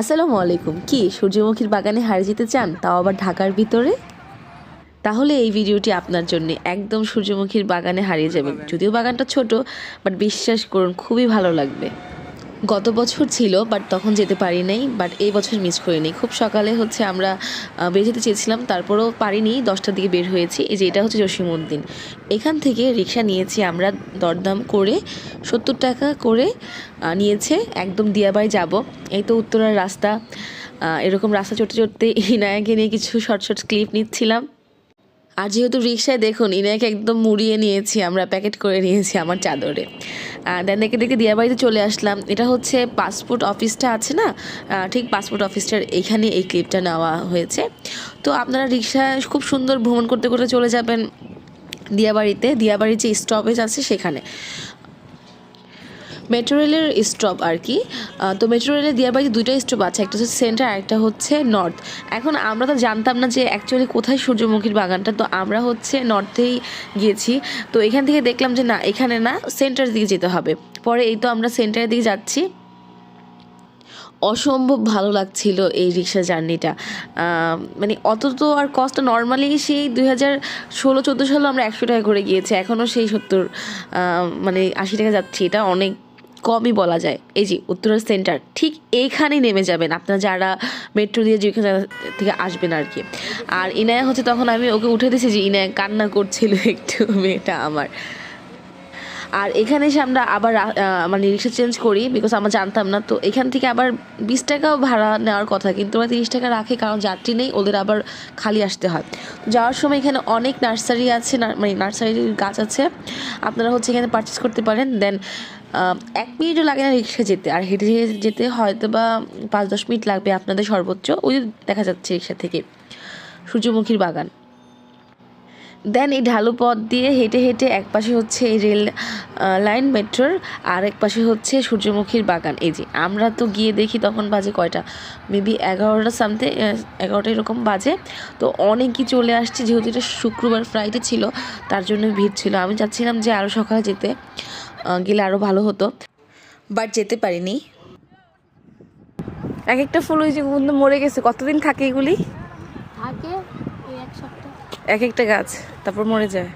আসসালামু আলাইকুম। কি, সূর্যমুখীর বাগানে হারিয়ে যেতে চান, তাও আবার ঢাকার ভিতরে? তাহলে এই ভিডিওটি আপনার জন্য একদম সূর্যমুখীর বাগানে হারিয়ে যাবে। যদিও বাগানটা ছোট বাট বিশ্বাস করুন, খুবই ভালো লাগবে। গত বছর ছিল বাট তখন যেতে পারি নাই বাট এই বছর মিস করিনি। খুব সকালে হচ্ছে আমরা বের যেতে চেয়েছিলাম, তারপরেও পারিনি, দশটার দিকে বের হয়েছি। এই যে এটা হচ্ছে জসিমউদ্দিন। এখান থেকে রিক্সা নিয়েছি আমরা দরদাম করে, সত্তর টাকা করে নিয়েছে, একদম দিয়াবাড়ি যাব। এই তো উত্তরার রাস্তা এরকম রাস্তা চড়তে চড়তে ইনায়াকে নিয়ে কিছু শর্ট শর্ট ক্লিপ নিচ্ছিলাম। আর যেহেতু রিক্সায় দেখুন ইনাকে একদম মুড়িয়ে নিয়েছি, আমরা প্যাকেট করে নিয়েছি আমার চাদরে। দেন দেখে দেখে দিয়াবাড়িতে চলে আসলাম। এটা হচ্ছে পাসপোর্ট অফিসটা আছে না? ঠিক পাসপোর্ট অফিসটার এখানে এই ক্লিপটা নেওয়া হয়েছে। তো আপনারা রিক্সায় খুব সুন্দর ভ্রমণ করতে করতে চলে যাবেন দিয়াবাড়িতে দিয়াবাড়ির যে স্টপেজ আছে সেখানে। মেট্রো রেলের স্টপ আর কি। তো মেট্রো রেলের দিয়ারবাড়িতে দুইটা স্টপ আছে, একটা হচ্ছে সেন্টার একটা হচ্ছে নর্থ এখন আমরা তো জানতাম না যে অ্যাকচুয়ালি কোথায় সূর্যমুখীর বাগানটা, তো আমরা হচ্ছে নর্থেই গিয়েছি। তো এখান থেকে দেখলাম যে না, এখানে না সেন্টার দিকে যেতে হবে। পরে এই তো আমরা সেন্টারের দিকে যাচ্ছি। অসম্ভব ভালো লাগছিল এই রিক্সা জার্নিটা। মানে অত তো আর কষ্ট নর্মালি সেই দুই হাজার ষোলো, চোদ্দ সালে আমরা একশো টাকা করে গিয়েছি, এখনও সেই সত্তর মানে আশি টাকা যাচ্ছি। এটা অনেক কমই বলা যায়। এই যে উত্তরা সেন্টার ঠিক এইখানেই নেমে যাবেন আপনারা যারা মেট্রো দিয়ে যেখানে থেকে আসবেন আর কি আর ইনায়া হচ্ছে তখন আমি ওকে উঠে দিয়েছি যে, ইনায়া, কান্না করছিল একটু মেয়েটা আমার। আর এখানে এসে আমরা আবার মানে রিক্সা চেঞ্জ করি বিকজ আমরা জানতাম না। তো এখান থেকে আবার বিশ টাকাও ভাড়া নেওয়ার কথা, কিন্তু ওরা তিরিশ টাকা রাখে কারণ যাত্রী নেই, ওদের আবার খালি আসতে হয়। যাওয়ার সময় এখানে অনেক নার্সারি আছে মানে নার্সারির গাছ আছে। আপনারা হচ্ছে এখানে পারচেস করতে পারেন। দেন এক মিনিটও লাগে না রিক্সা যেতে। আর হেঁটে হেঁটে যেতে হয়তো বা পাঁচ দশ মিনিট লাগবে আপনাদের সর্বোচ্চ। ওই দেখা যাচ্ছে রিক্সা থেকে। সূর্যমুখীর বাগান। দেন এই ঢালু পথ দিয়ে হেঁটে হেঁটে এক পাশে হচ্ছে এই রেল লাইন মেট্রোর, আর এক পাশে হচ্ছে সূর্যমুখীর বাগান। এই যে, আমরা তো গিয়ে দেখি তখন বাজে কয়টা? মেবি এগারোটা সামথিং এগারোটা এরকম বাজে। তো অনেকই চলে আসছে, যেহেতু এটা শুক্রবার ফ্রাইডে ছিল, তার জন্য ভিড় ছিল। আমি চাচ্ছিলাম যে আরও সকালে যেতে। গেলে আরও ভালো হতো। বাট যেতে পারিনি। এক একটা ফুল ওই যে বন্ধু মরে গেছে কতদিন থাকে এগুলি? থাকে এই এক সপ্তাহ। এক একটা গাছ তারপর মরে যায়।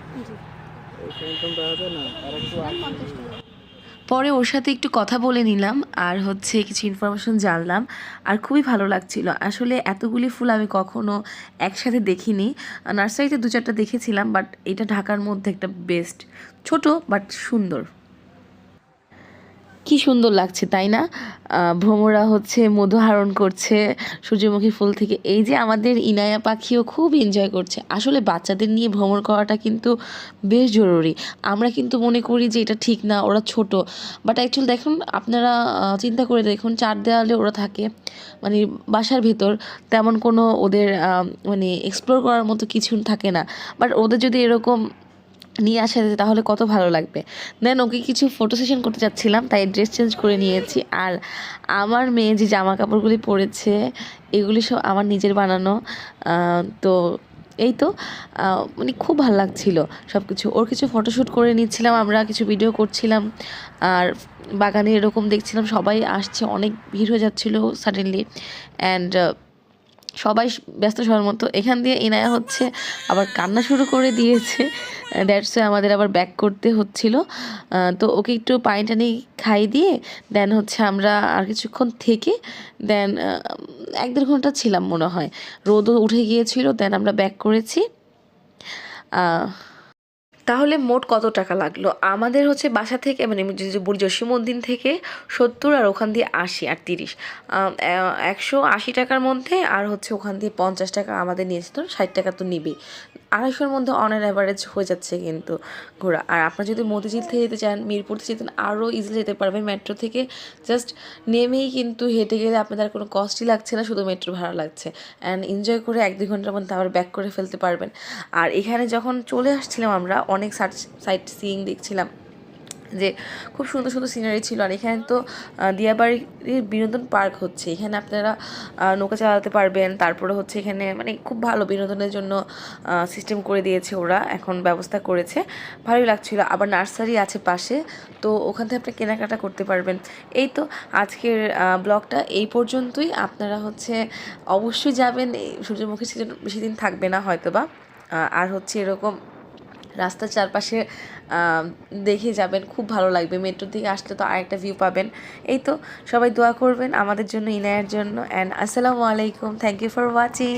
পরে ওর সাথে একটু কথা বলে নিলাম আর হচ্ছে কিছু ইনফরমেশন জানলাম আর খুবই ভালো লাগছিল। আসলে এতগুলি ফুল আমি কখনো একসাথে দেখিনি। নার্সারিতে দু চারটা দেখেছিলাম বাট এটা ঢাকার মধ্যে একটা বেস্ট ছোট বাট সুন্দর। কি সুন্দর লাগছে, তাই না? ভ্রমরা হচ্ছে, মধু আহরণ করছে, সূর্যমুখী ফুল থেকে। এই যে আমাদের ইনায়া পাখিও খুব এনজয় করছে। আসলে বাচ্চাদের নিয়ে ভ্রমণ করাটা কিন্তু বেশ জরুরি। আমরা কিন্তু মনে করি যে এটা ঠিক না, ওরা ছোট। বাট অ্যাকচুয়ালি দেখুন, আপনারা চিন্তা করে দেখুন, চার দেওয়ালে ওরা থাকে মানে বাসার ভেতর। তেমন কোনো ওদের মানে এক্সপ্লোর করার মতো কিছু থাকে না। বাট ওদের যদি এরকম নিয়ে আসা যেত তাহলে কত ভালো লাগবে। দেন ওকে কিছু ফটো সেশন করতে যাচ্ছিলাম, তাই ড্রেস চেঞ্জ করে নিয়েছি। আর আমার মেয়ে যে জামা কাপড়গুলি পরেছে, এগুলি সব আমার নিজের বানানো। তো এই তো মানে খুব ভালো লাগছিল সব কিছু ওর কিছু ফটোশ্যুট করে নিচ্ছিলাম, আমরা কিছু ভিডিও করছিলাম। আর বাগানে এরকম দেখছিলাম, সবাই আসছে, অনেক ভিড় হয়ে যাচ্ছিল সাডেনলি অ্যান্ড সবাই ব্যস্ত সবার মতো। এখান দিয়ে ইনায়া হচ্ছে, আবার কান্না শুরু করে দিয়েছে। দ্যাটস আমাদের আবার ব্যাক করতে হচ্ছিল। তো ওকে একটু পানি টানি খাই দিয়ে দেন হচ্ছে আমরা আর কিছুক্ষণ থেকে দেন এক দেড় ঘণ্টা ছিলাম মনে হয়। রোদও উঠে গিয়েছিল দেন আমরা ব্যাক করেছি। তাহলে মোট কত টাকা লাগল? আমাদের হচ্ছে বাসা থেকে মানে বুড়ি জসীমউদ্দিন থেকে সত্তর আর ওখান দিয়ে আশি আর তিরিশ। একশো আশি টাকার মধ্যে আর হচ্ছে ওখান দিয়ে পঞ্চাশ টাকা আমাদের নিয়েছে তো ষাট টাকা তো নিবেই। আড়াইশোর মধ্যে অন অ্যান অ্যাভারেজ হয়ে যাচ্ছে কিন্তু ঘোরা। আর আপনারা যদি মতিঝিল থেকে যেতে চান, মিরপুর থেকে যেতেন আরও ইজিলি যেতে পারবেন। মেট্রো থেকে জাস্ট নেমেই কিন্তু হেঁটে গেলে আপনাদের কোনো কস্টই লাগছে না, শুধু মেট্রো ভাড়া লাগছে। অ্যান্ড এনজয় করে এক দুই ঘণ্টার মধ্যে আবার ব্যাক করে ফেলতে পারবেন। আর এখানে যখন চলে আসছিলাম আমরা অনেক সাইট সিইং দেখছিলাম যে খুব সুন্দর সুন্দর সিনারি ছিল। আর এখানে তো দিয়াবাড়ির বিনোদন পার্ক হচ্ছে। এখানে আপনারা নৌকা চালাতে পারবেন। তারপরে হচ্ছে এখানে মানে খুব ভালো বিনোদনের জন্য সিস্টেম করে দিয়েছে ওরা। এখন ব্যবস্থা করেছে। ভালোই লাগছিল। আবার নার্সারি আছে পাশে। তো ওখান থেকে আপনি কেনাকাটা করতে পারবেন। এই তো আজকের ব্লগটা এই পর্যন্তই। আপনারা হচ্ছে অবশ্যই যাবেন। সূর্যমুখী সিজন বেশি দিন থাকবে না হয়তো বা আর হচ্ছে এরকম রাস্তার চারপাশে দেখে যাবেন, খুব ভালো লাগবে। মেট্রোর থেকে আসলে তো আরেকটা ভিউ পাবেন। এই তো, সবাই দোয়া করবেন আমাদের জন্য, ইনায়ের জন্য। অ্যান্ড আসসালামু আলাইকুম। Thank you for watching